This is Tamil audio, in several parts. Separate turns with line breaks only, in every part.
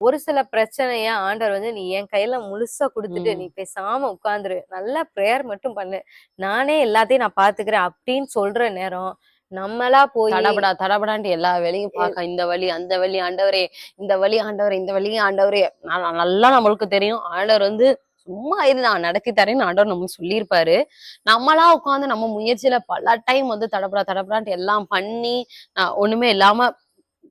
ஒரு சில பிரச்சனைய ஆண்டவர் வந்து நீ என் கையில முழுசா கொடுத்துட்டு. நீ பேசாம உட்கார்ந்துரு நல்லா ப்ரேயர் மட்டும் பண்ணு. நானே எல்லாத்தையும் நான் பாத்துக்கிறேன் அப்படின்னு சொல்ற நேரம் நம்மளா போய்
தடபடா தடபடான்ட்டு எல்லா வேலையும் பார்க்க இந்த வழி அந்த வழி ஆண்டவரே இந்த வழி ஆண்டவரே இந்த வழி ஆண்டவரே. நல்லா நம்மளுக்கு தெரியும். ஆண்டவர் வந்து சும்மா இரு நான் நடத்தி தரேன்னு ஆண்டவர் நமக்கு சொல்லியிருப்பாரு. நம்மளா உட்காந்து நம்ம முயற்சியில பல டைம் வந்து தடபடா தடபடான்ட்டு எல்லாம் பண்ணி ஒண்ணுமே இல்லாம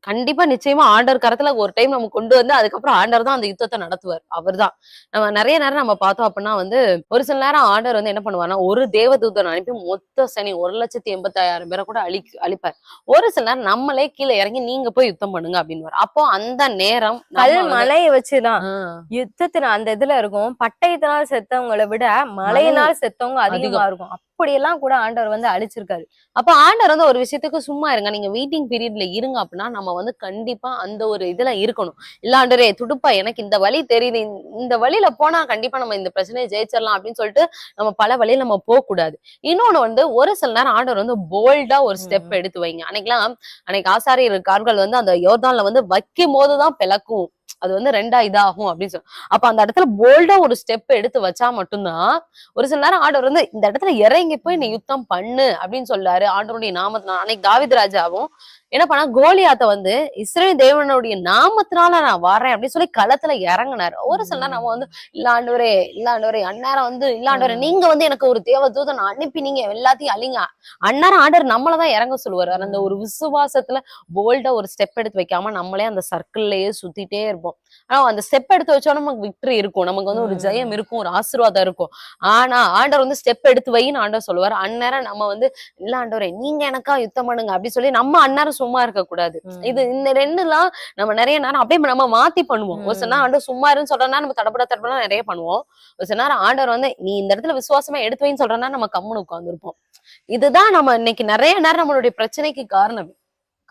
கண்டிப்பா நிச்சயமா ஆண்டவர் கரத்துல ஒரு டைம் நம்ம கொண்டு வந்து அதுக்கப்புறம் ஆண்டவர் தான் அந்த யுத்தத்தை நடத்துவார். அவர்தான். நம்ம நிறைய நேரம் நம்ம பார்த்தோம் அப்படின்னா வந்து ஒரு சில நேரம் ஆண்டவர் வந்து என்ன பண்ணுவார்னா ஒரு தேவதூதன் அனுப்பி மொத்த சனி ஒரு லட்சத்தி எண்பத்தாயிரம் பேரை கூட அழி அழிப்பார். ஒரு சில நேரம் நம்மளே கீழே இறங்கி நீங்க போய் யுத்தம் பண்ணுங்க அப்படின்னு அப்போ அந்த நேரம்
கல் மலையை வச்சுதான்.
ஆ,
யுத்தத்துல அந்த இதுல இருக்கும். பட்டயத்தினால் செத்தவங்களை விட மழையினால் செத்தவங்க அதிகமா இருக்கும். அப்படியெல்லாம் கூட ஆண்டவர் வந்து அழிச்சிருக்காரு.
அப்ப ஆண்டவர் வந்து ஒரு விஷயத்துக்கு சும்மா இருங்க. நீங்க வெயிட்டிங் பீரியட்ல இருங்க அப்படின்னா நம்ம வந்து கண்டிப்பா அந்த ஒரு இதுல இருக்கணும். இல்ல ஆண்டரே துடுப்பா எனக்கு இந்த வழி தெரியுது. இந்த- வழியில போனா கண்டிப்பா நம்ம இந்த பிரச்சனையை ஜெயிச்சிடலாம் அப்படின்னு சொல்லிட்டு நம்ம பல வழியில நம்ம போக கூடாது இன்னொன்னு வந்து ஒரு சில நேரம் ஆண்டவர் வந்து போல்டா ஒரு ஸ்டெப். எடுத்து வைங்க. அன்னைக்கெல்லாம் அன்னைக்கு ஆசாரியர் கார்கள் வந்து அந்த யோர்தான்ல வந்து வைக்கும் போதுதான் பிளக்கும். அது வந்து ரெண்டா இதாகும் அப்படின்னு சொல்லி அப்ப அந்த இடத்துல போல்டா ஒரு ஸ்டெப் எடுத்து வச்சா மட்டும்தான் ஒரு சில நேரம் ஆண்டவர் வந்து இந்த இடத்துல இறங்கி போய் நீ யுத்தம் பண்ணு அப்படின்னு சொல்லாரு ஆண்டவருடைய நாமத்தினால அன்னைக்கு தாவித் ராஜாவும் என்ன பண்ணா கோலியாத்த வந்து இஸ்ரேல் தேவனுடைய நாமத்தினால நான் வரேன் அப்படின்னு சொல்லி களத்துல இறங்குனாரு. ஒரு சில நேரம் நம்ம வந்து இல்ல ஆண்டவரே இல்ல ஆண்டவரே அந்நேரம் வந்து இல்ல ஆண்டவரே
ம்.
நீங்க வந்து எனக்கு ஒரு தேவ தூதன் அனுப்பி நீங்க எல்லாத்தையும் அழிங்க. அந்நேரம் ஆண்டவர் நம்மளதான் இறங்க சொல்லுவாரு. அந்த ஒரு விசுவாசத்துல போல்டா ஒரு ஸ்டெப் எடுத்து வைக்காம நம்மளே அந்த சர்க்கிள்லயே சுத்திட்டே இருப்போம் ஆனா அந்த ஸ்டெப் எடுத்து வச்சோன்னா நமக்கு விக்டரி இருக்கும். நமக்கு வந்து ஒரு. ஜெயம் இருக்கும் ஒரு ஆசீர்வாதம் இருக்கும். ஆனா ஆண்டவர் வந்து ஸ்டெப் எடுத்து வைன்னு ஆண்டவர் சொல்லுவார். அந்நேரம் நம்ம வந்து இல்ல ஆண்டவரே நீங்க எனக்கா யுத்தம் பண்ணுங்க அப்படி சொல்லி நம்ம அந்நேரம் சும்மா இருக்க கூடாது. இது இந்த ரெண்டுலாம் நம்ம நிறைய நேரம் அப்படியே நம்ம மாத்தி பண்ணுவோம். ஒரு சில. நேரம் ஆண்டவர் சும்மா இருன்னு சொல்றனா நம்ம தடப்பட தடப்பட நிறைய பண்ணுவோம். ஒரு சில நேரம் ஆண்டவர் வந்து நீ இந்த இடத்துல விசுவாசமா எடுத்து வைன்னு சொல்றனா நம்ம கம்முன்னு உட்கார்ந்துருப்போம். இதுதான் நம்ம இன்னைக்கு நிறைய நேரம் நம்மளுடைய பிரச்சனைக்கு காரணம்.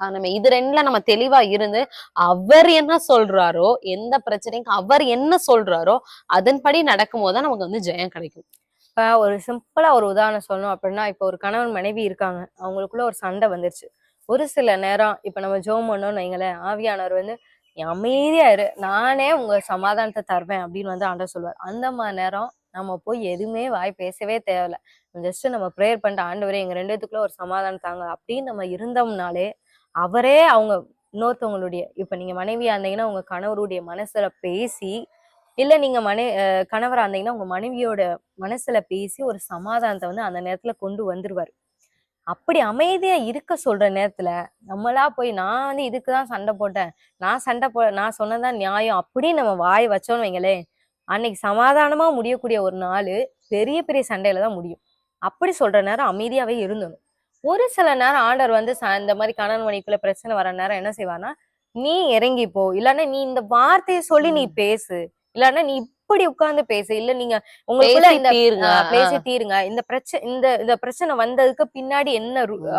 காரணமே இது ரெண்டுல நம்ம தெளிவா இருந்து அவர் என்ன சொல்றாரோ எந்த பிரச்சனைக்கு அவர் என்ன சொல்றாரோ அதன்படி நடக்கும் போதுதான் நமக்கு வந்து ஜெயம் கிடைக்கும்.
இப்ப ஒரு சிம்பிளா ஒரு உதாரணம் சொல்லணும் அப்படின்னா இப்ப ஒரு கணவன் மனைவி இருக்காங்க. அவங்களுக்குள்ள ஒரு சண்டை வந்துருச்சு. ஒரு சில நேரம் இப்ப நம்ம ஜோம் பண்ணோம்னு வைங்களேன் ஆவியானவர் வந்து அமைதியா இரு. நானே உங்க சமாதானத்தை தருவேன் அப்படின்னு வந்து ஆண்டவர் சொல்லுவார். அந்த மாதிரி நேரம் நம்ம போய் எதுவுமே வாய் பேசவே தேவையில்ல. ஜஸ்ட் நம்ம ப்ரேயர் பண்ணிட்டு ஆண்டவரே எங்க ரெண்டுத்துக்குள்ள ஒரு சமாதானம் தாங்க அப்படின்னு நம்ம இருந்தோம்னாலே அவரே அவங்க இன்னொருத்தவங்களுடைய இப்போ நீங்கள் மனைவியாக இருந்தீங்கன்னா உங்கள் கணவருடைய மனசில் பேசி இல்லை நீங்கள் மனை கணவராக இருந்தீங்கன்னா உங்கள் மனைவியோட மனசில் பேசி ஒரு சமாதானத்தை வந்து அந்த நேரத்தில் கொண்டு வந்துடுவார் அப்படி அமைதியாக இருக்க சொல்கிற நேரத்தில் நம்மளா போய் நான் வந்து இதுக்கு தான் சண்டை போட்டேன். நான் சண்டை போ நான் சொன்னதான் நியாயம். அப்படின்னு நம்ம வாய் வச்சோம்னு வைங்களேன் அன்னைக்கு சமாதானமாக முடியக்கூடிய ஒரு நாள் பெரிய பெரிய சண்டையில தான் முடியும். அப்படி சொல்கிற நேரம் அமைதியாகவே இருந்தணும் ஒரு சில நேரம் ஆண்டவர் வந்து இந்த மாதிரி கணவன் மனைவிக்குள்ள பிரச்சனை வர நேரம் என்ன செய்வார்னா நீ இறங்கி போ. இல்லன்னா நீ இந்த வார்த்தையை சொல்லி நீ. பேசு. இல்லன்னா நீ இப்படி உட்கார்ந்து பேசு. இல்ல நீங்க உங்களுக்குள்ள
பேசி
இந்த பேசி தீருங்க. இந்த பிரச்சனை இந்த இந்த பிரச்சனை வந்ததுக்கு பின்னாடி என்ன.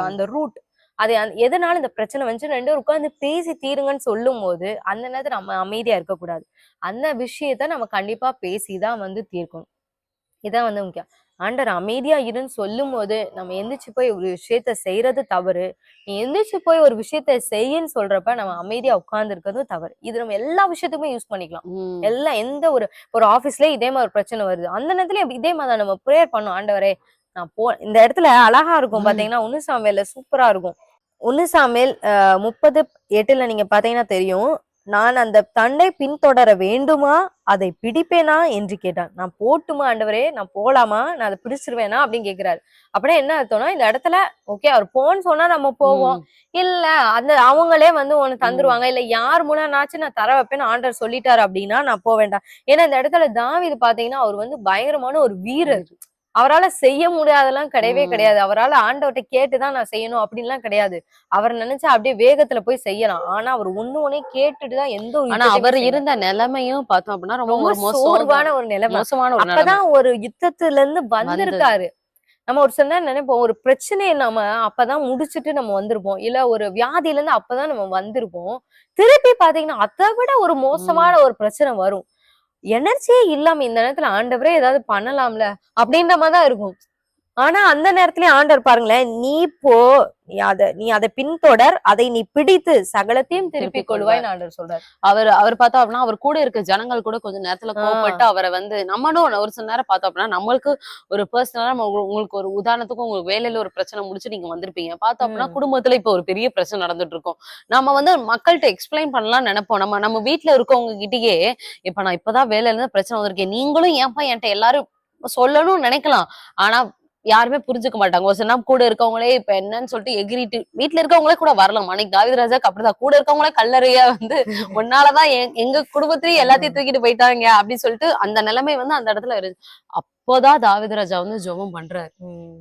அந்த ரூட்? அது எதனால இந்த பிரச்சனை வந்துச்சு? ரெண்டு பேரும் உட்கார்ந்து பேசி தீருங்கன்னு சொல்லும் போது அந்த நேரத்துல நம்ம அமைதியா இருக்கக்கூடாது. அந்த விஷயத்த நம்ம கண்டிப்பா பேசிதான் வந்து தீர்க்கணும். இதான் வந்து முக்கியம். ஆண்டவர் அமைதியா இருன்னு சொல்லும் போது நம்ம எந்திரிச்சு போய் ஒரு விஷயத்த செய்யறது தவறு. நீ எந்திரிச்சு போய் ஒரு விஷயத்த செய்யன்னு சொல்றப்ப நம்ம அமைதியா உட்கார்ந்து தவறு. இது நம்ம எல்லா விஷயத்துக்குமே யூஸ் பண்ணிக்கலாம். எல்லாம் எந்த ஒரு ஒரு ஆபீஸ்ல இதே மாதிரி ஒரு பிரச்சனை வருது. அந்த நேரத்துல இதே மாதிரி நம்ம ப்ரேயர் பண்ணோம். ஆண்டவரே நான் போ இந்த இடத்துல அழகா இருக்கும். பாத்தீங்கன்னா ஒன்னு சாமியல்ல சூப்பரா இருக்கும். ஒன்னு சாமியல் முப்பது எட்டுல நீங்க பாத்தீங்கன்னா தெரியும். நான் அந்த தண்டை பின்தொடர வேண்டுமா? அதை பிடிப்பேனா? என்று கேட்டான். நான் போட்டுமா ஆண்டவரே? நான் போலாமா? நான் அதை பிடிச்சிருவேனா? அப்படின்னு கேக்குறாரு அப்படின்னா என்ன அர்த்தம்னா இந்த இடத்துல ஓகே அவர் போன்னு சொன்னா நம்ம போவோம். இல்ல அந்த அவங்களே வந்து ஒண்ணு தந்துருவாங்க. இல்ல யார் மூலம்னாச்சும் நான் தர வைப்பேன்னு ஆண்டவர் சொல்லிட்டாரு அப்படின்னா நான் போக வேண்டாம் ஏன்னா இந்த இடத்துல தாவீது பாத்தீங்கன்னா அவர் வந்து பயங்கரமான ஒரு வீரர். அவரால செய்ய முடியாதெல்லாம் கிடையவே. கிடையாது. அவரால ஆண்டவர்ட்ட கேட்டுதான் நான் செய்யணும் அப்படின்லாம் கிடையாது. அவர் நினைச்சா அப்படியே வேகத்துல போய் செய்யலாம். ஆனா அவர் ஒண்ணு ஒண்ணே கேட்டுட்டுதான் எந்த ஒரு
ஆனா அவர். இருந்த நிலைமையும் பார்த்தோம் அப்படின்னா ரொம்ப
சோர்வான ஒரு நிலைமை.
மோசமான
அப்பதான் ஒரு யுத்தத்துல இருந்து வந்திருக்காரு. நம்ம ஒரு சில நேரம் நினைப்போம் ஒரு பிரச்சனையை நம்ம அப்பதான் முடிச்சிட்டு நம்ம வந்திருப்போம். இல்ல ஒரு வியாதியில இருந்து அப்பதான் நம்ம வந்திருப்போம். திருப்பி பாத்தீங்கன்னா அதை விட ஒரு மோசமான ஒரு பிரச்சனை வரும். எனர்ஜியே இல்லாம இந்த நேரத்துல ஆண்டவரே ஏதாவது பண்ணலாம்ல அப்படின்ற மாதிரி தான் இருக்கும். ஆனா அந்த நேரத்துலயே ஆண்டவர் பாருங்களேன் நீ போ நீ அத நீ அதை பின்தொடர் அதை நீ பிடித்து சகலத்தையும் திருப்பி
திருப்பிக்
கொள்வாய்ன்னு ஆண்டவர் சொல்றாரு.
அவர் அவர் பார்த்தோம் அப்படின்னா அவர் கூட இருக்க ஜனங்கள் கூட கொஞ்சம் நேரத்துல. கோவப்பட்டு அவரை வந்து நம்மளும் ஒரு சில நேரம் பார்த்தோம் அப்படின்னா நம்மளுக்கு ஒரு பர்சனலா உங்களுக்கு ஒரு உதாரணத்துக்கு உங்களுக்கு வேலையில ஒரு பிரச்சனை முடிச்சு நீங்க வந்திருப்பீங்க. பார்த்தோம் அப்படின்னா. குடும்பத்துல இப்ப ஒரு பெரிய பிரச்சனை நடந்துட்டு இருக்கும். நம்ம வந்து மக்கள்கிட்ட எக்ஸ்பிளைன் பண்ணலாம் நினைப்போம். நம்ம நம்ம வீட்டுல இருக்கவங்க கிட்டயே இப்ப நான் இப்பதான் வேலையில இருந்து பிரச்சனை வந்திருக்கேன். நீங்களும் ஏன்பா என்கிட்ட எல்லாரும் சொல்லணும்னு நினைக்கலாம். ஆனா யாருமே புரிஞ்சுக்க மாட்டாங்க. ஒரு சில கூட இருக்கவங்களே இப்ப என்னன்னு சொல்லிட்டு எகிரிட்டு வீட்டுல இருக்கவங்களே கூட வரலாம். அன்னைக்கு தாவித ராஜாக்கு அப்படிதான். கூட இருக்கவங்களே கல்லறையா வந்து உன்னாலதான் எங்க குடும்பத்திலயும் எல்லாத்தையும் தூக்கிட்டு போயிட்டாங்க அப்படின்னு சொல்லிட்டு அந்த நிலைமை வந்து அந்த இடத்துல இருக்கு. அப்போதான் தாவித ராஜா வந்து ஜெபம் பண்றாரு.
உம்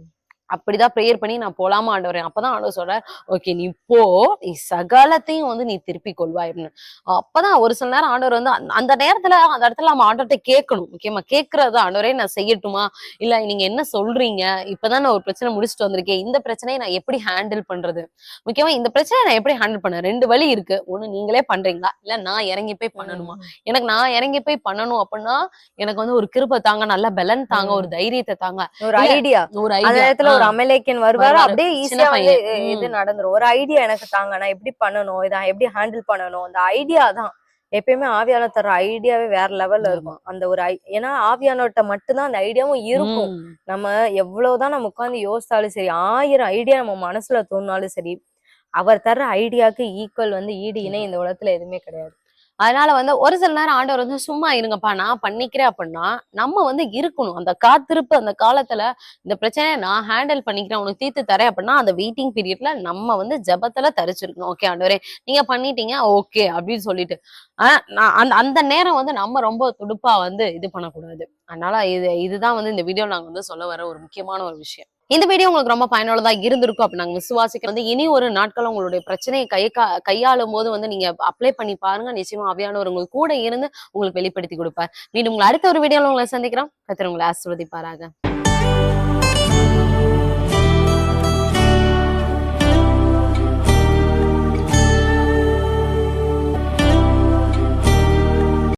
அப்படிதான் ப்ரேயர் பண்ணி நான் போலாமா ஆண்டவரேன் அப்பதான் ஆண்டவர் சொல்றார் ஓகே நீ போ. நீ சகலத்தையும் வந்து நீ திருப்பி கொள்வாய். அப்படின்னு. அப்பதான் ஒரு சில நேரம் ஆண்டவர் வந்து அந்த- நேரத்துல அந்த இடத்துல நம்ம ஆண்டவர்கிட்ட கேட்கணும். முக்கியமா கேட்கறது ஆண்டவரே நான் செய்யட்டுமா? இல்ல நீங்க என்ன சொல்றீங்க? இப்பதான் நான் ஒரு பிரச்சனை முடிச்சுட்டு வந்திருக்கேன். இந்த பிரச்சனையை நான் எப்படி ஹேண்டில் பண்றது? முக்கியமா இந்த பிரச்சனையை நான் எப்படி ஹேண்டில் பண்ண ரெண்டு வழி இருக்கு. ஒண்ணு நீங்களே பண்றீங்களா? இல்ல நான் இறங்கி போய் பண்ணணுமா? எனக்கு நான் இறங்கி போய் பண்ணணும் அப்படின்னா எனக்கு வந்து ஒரு கிருபை தாங்க நல்ல பலன் தாங்க ஒரு தைரியத்தை தாங்க.
ஒரு ஐடியா
ஒரு.
நேரத்துல ஒரு. அமலேக்கன் வருவாரு. அப்படியே ஈஸியா வந்து இது. நடந்துரும். ஒரு ஐடியா எனக்கு தாங்க. நான் எப்படி பண்ணணும்? இதை எப்படி ஹேண்டில் பண்ணணும்? அந்த ஐடியா தான். எப்பயுமே ஆவியான தர ஐடியாவே வேற லெவல்ல இருக்கும். அந்த ஒரு ஐ- ஏன்னா ஆவியானவர்கிட்ட மட்டும்தான் அந்த ஐடியாவும் இருக்கும். நம்ம எவ்வளவுதான் நம்ம உட்கார்ந்து யோசிச்சாலும் சரி ஆயிரம் ஐடியா நம்ம மனசுல தோணினாலும் சரி அவர் தர்ற ஐடியாக்கு ஈக்குவல் வந்து ஈடு இணை இந்த உலகத்துல எதுவுமே கிடையாது.
அதனால வந்து ஒரு சில நேரம் ஆண்டவர் வந்து சும்மா இருங்கப்பா நான் பண்ணிக்கிறேன் அப்படின்னா நம்ம வந்து இருக்கணும். அந்த காத்திருப்பு அந்த காலத்துல இந்த பிரச்சனையை நான் ஹேண்டில் பண்ணிக்கிறேன் உனக்கு தீர்த்து தரேன் அப்படின்னா அந்த வெயிட்டிங் பீரியட்ல நம்ம வந்து ஜபத்துல தரிச்சிருக்கணும். ஓகே ஆண்டவரே நீங்க பண்ணிட்டீங்க ஓகே அப்படின்னு சொல்லிட்டு. ஆனா நான் அந்த அந்த நேரம் வந்து நம்ம ரொம்ப துடுப்பா வந்து இது பண்ணக்கூடாது. அதனால இது இதுதான் வந்து இந்த வீடியோ நாங்க வந்து சொல்ல வர ஒரு முக்கியமான ஒரு விஷயம். இந்த வீடியோ உங்களுக்கு ரொம்ப பயனுள்ளதா இருந்திருக்கும் அப்ப நாங்க விசுவாசிக்கிறோம். வந்து இனி ஒரு நாட்கள் உங்களுடைய பிரச்சனையை கை கையாளும் போது வந்து நீங்க அப்ளை பண்ணி பாருங்க. நிச்சயமா அவையானவர் உங்களுக்கு கூட இருந்து உங்களுக்கு வெளிப்படுத்தி கொடுப்பார். மீண்டும் உங்களை அடுத்த ஒரு வீடியோல உங்களை சந்திக்கிறோம். கத்திர உங்களை ஆசிர்வதிப்பாராக.